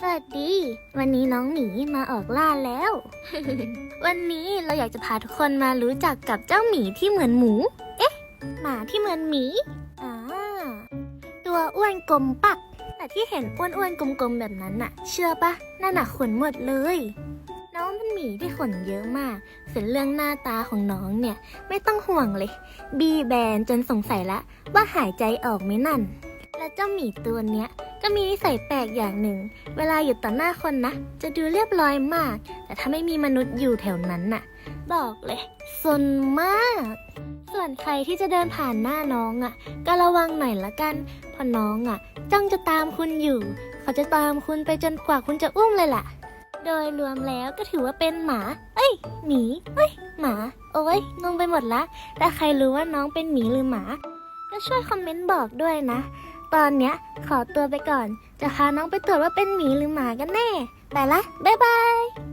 สวัสดี วันนี้น้องหมีมาออกล่าแล้ว วันนี้เราอยากจะพาทุกคนมารู้จักกับเจ้าหมีที่เหมือนหมู เอ๊ะ หมาที่เหมือนหมีอ่าตัวอ้วนกลมปัก แต่ที่เห็นอ้วนๆกลมๆแบบนั้นน่ะ เชื่อปะนั่นน่ะขนหมดเลย น้องเป็นหมีที่ขนเยอะมาก ส่วนเรื่องหน้าตาของน้องเนี่ย ไม่ต้องห่วงเลย บีแบนจนสงสัยละว่าหายใจออกไหมนั่น และเจ้าหมีตัวเนี้ย ก็มีนิสัยแปลกอย่างหนึ่ง เวลาอยู่ต่อหน้าคนนะ จะดูเรียบร้อยมาก แต่ถ้าไม่มีมนุษย์อยู่แถวนั้นน่ะ บอกเลยซนมาก ส่วนใครที่จะเดินผ่านหน้าน้องอะ ก็ระวังหน่อยละกันเพราะน้องอะ จ้องจะตามคุณอยู่ เขาจะตามคุณไปจนกว่าคุณจะอุ้มเลยล่ะ โดยรวมแล้วก็ถือว่าเป็นหมา เอ้ย หมี เอ้ย หมา โอ้ยงงไปหมดละถ้าใครรู้ว่าน้องเป็นหมีหรือหมา ก็ช่วยคอมเมนต์บอกด้วยนะ ตอนเนี้ยขอตัวไปก่อน จะพาน้องไปตรวจว่าเป็นหมีหรือหมากันแน่ ไปละ บ๊ายบาย